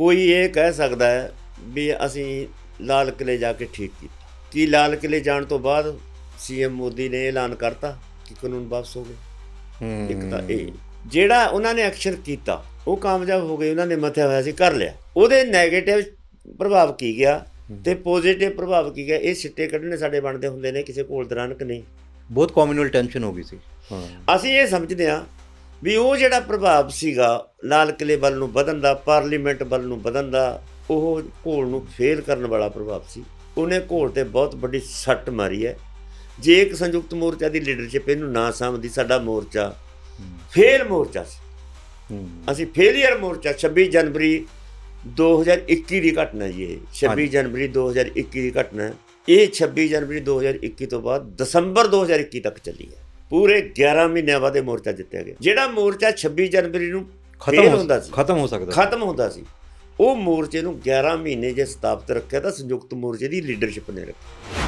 ਕੋਈ ਇਹ ਕਹਿ ਸਕਦਾ ਹੈ ਵੀ ਅਸੀਂ ਲਾਲ ਕਿਲੇ ਜਾ ਕੇ ਠੀਕ ਕੀਤਾ। ਕੀ ਲਾਲ ਕਿਲੇ ਜਾਣ ਤੋਂ ਬਾਅਦ ਸੀਐਮ ਮੋਦੀ ਨੇ ਐਲਾਨ ਕਰਤਾ ਕਿ ਕਾਨੂੰਨ ਵਾਪਸ ਹੋ ਗਏ? ਹੂੰ। ਇੱਕ ਤਾਂ ਇਹ। ਜਿਹੜਾ ਉਹਨਾਂ ਨੇ ਐਕਸ਼ਨ ਕੀਤਾ ਉਹ ਕਾਮਯਾਬ ਹੋ ਗਏ ਉਹਨਾਂ ਨੇ ਮਥਿਆ ਹੋਇਆ ਸੀ ਕਰ ਲਿਆ। ਉਹਦੇ 네ਗੇਟਿਵ ਪ੍ਰਭਾਵ ਕੀ ਗਿਆ ਤੇ ਪੋਜ਼ਿਟਿਵ ਪ੍ਰਭਾਵ ਕੀ ਗਿਆ? ਇਹ ਸਿੱਟੇ ਕੱਢਣੇ ਸਾਡੇ ਬਣਦੇ ਹੁੰਦੇ ਨੇ ਕਿਸੇ ਕੋਲ ਦੌਰਾਨ ਕਿ ਨਹੀਂ। ਬਹੁਤ ਕਮਿਊਨਲ ਟੈਨਸ਼ਨ ਹੋ ਗਈ ਸੀ। ਹਾਂ। ਅਸੀਂ ਇਹ ਸਮਝਦੇ ਹਾਂ ਵੀ ਉਹ ਜਿਹੜਾ ਪ੍ਰਭਾਵ ਸੀਗਾ ਲਾਲ ਕਿਲੇ ਵੱਲ ਨੂੰ ਵਧਣ ਦਾ ਪਾਰਲੀਮੈਂਟ ਵੱਲ ਨੂੰ ਵਧਣ ਦਾ ਉਹ ਘੋਲ ਨੂੰ ਫੇਲ ਕਰਨ ਵਾਲਾ ਪ੍ਰਭਾਵ ਸੀ। ਉਹਨੇ ਘੋਲ ਤੇ ਬਹੁਤ ਵੱਡੀ ਸੱਟ ਮਾਰੀ ਹੈ। ਜੇ ਇੱਕ ਸੰਯੁਕਤ ਮੋਰਚਾ ਦੀ ਲੀਡਰਸ਼ਿਪ ਇਹਨੂੰ ਨਾ ਸਮਝਦੀ ਸਾਡਾ ਮੋਰਚਾ ਫੇਲ ਮੋਰਚਾ ਸੀ। ਅਸੀਂ ਫੇਲੀਅਰ ਮੋਰਚਾ 26 ਜਨਵਰੀ 2021 ਦੀ ਘਟਨਾ ਜੀ ਇਹ। 26 ਹਾਂਜੀ। ਜਨਵਰੀ 2021 ਦੀ ਘਟਨਾ। ਇਹ 26 ਜਨਵਰੀ 2021 ਤੋਂ ਬਾਅਦ ਦਸੰਬਰ 2021 ਤੱਕ ਚੱਲੀ ਹੈ। ਪੂਰੇ 11 ਮਹੀਨਿਆਂ ਬਾਅਦ ਇਹ ਮੋਰਚਾ ਜਿੱਤਿਆ ਗਿਆ। ਜਿਹੜਾ ਮੋਰਚਾ 26 ਜਨਵਰੀ ਨੂੰ ਖਤਮ ਹੁੰਦਾ ਸੀ। ਖਤਮ ਹੋ ਸਕਦਾ। ਖਤਮ ਹੁੰਦਾ ਸੀ। ਉਹ ਮੋਰਚੇ ਨੂੰ 11 ਮਹੀਨੇ ਜੇ ਸਥਾਪਿਤ ਰੱਖਿਆ ਤਾਂ ਸੰਯੁਕਤ ਮੋਰਚੇ ਦੀ ਲੀਡਰਸ਼ਿਪ ਨੇ ਰੱਖਿਆ